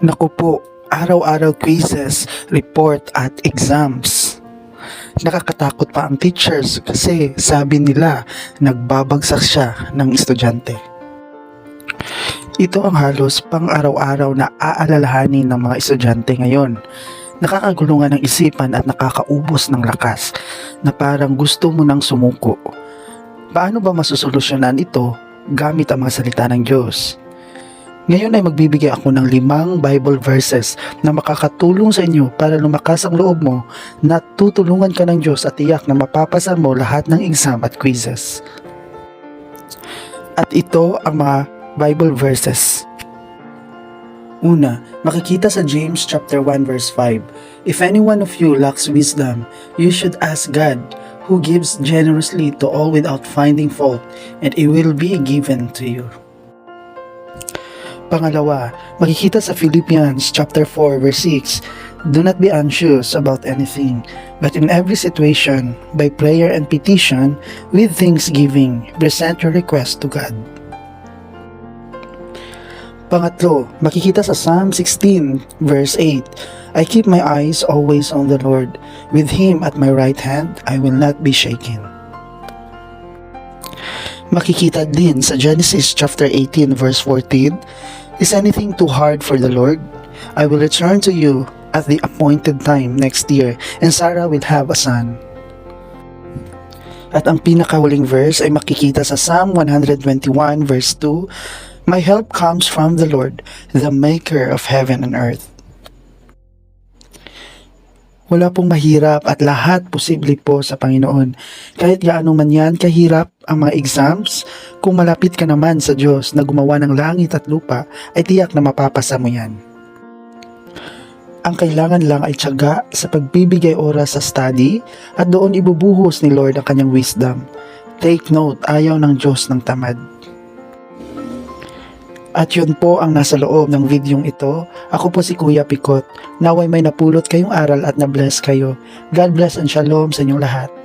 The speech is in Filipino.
Naku po, araw-araw quizzes, report at exams. Nakakatakot pa ang teachers kasi sabi nila nagbabagsak siya ng estudyante. Ito ang halos pang araw-araw na aalalahanin ng mga estudyante ngayon. Nakakagulungan ng isipan at nakakaubos ng lakas na parang gusto mo nang sumuko. Paano ba masusolusyonan ito gamit ang mga salita ng Diyos? Ngayon ay magbibigay ako ng limang Bible verses na makakatulong sa inyo para lumakas ang loob mo na tutulungan ka ng Diyos at tiyak na mapapasa mo lahat ng exam at quizzes. At ito ang mga Bible verses. Una, makikita sa James chapter 1 verse 5. If any one of you lacks wisdom, you should ask God, who gives generously to all without finding fault, and it will be given to you. Pangalawa, makikita sa Philippians chapter 4 verse 6, Do not be anxious about anything, but in every situation, by prayer and petition, with thanksgiving, present your request to God. Pangatlo, makikita sa Psalm 16 verse 8, I keep my eyes always on the Lord. With Him at my right hand, I will not be shaken. Makikita din sa Genesis chapter 18 verse 14, Is anything too hard for the Lord? I will return to you at the appointed time next year, and Sarah will have a son. At ang pinakahuling verse ay makikita sa Psalm 121 verse 2, My help comes from the Lord, the maker of heaven and earth. Wala pong mahirap at lahat posible po sa Panginoon. Kahit gaano man yan kahirap ang mga exams, kung malapit ka naman sa Diyos na gumawa ng langit at lupa, ay tiyak na mapapasa mo yan. Ang kailangan lang ay tiyaga sa pagbibigay oras sa study at doon ibubuhos ni Lord ang kanyang wisdom. Take note, ayaw ng Diyos ng tamad. At yun po ang nasa loob ng videong ito. Ako po si Kuya Pikot. Naway may napulot kayong aral at na-bless kayo. God bless and shalom sa inyong lahat.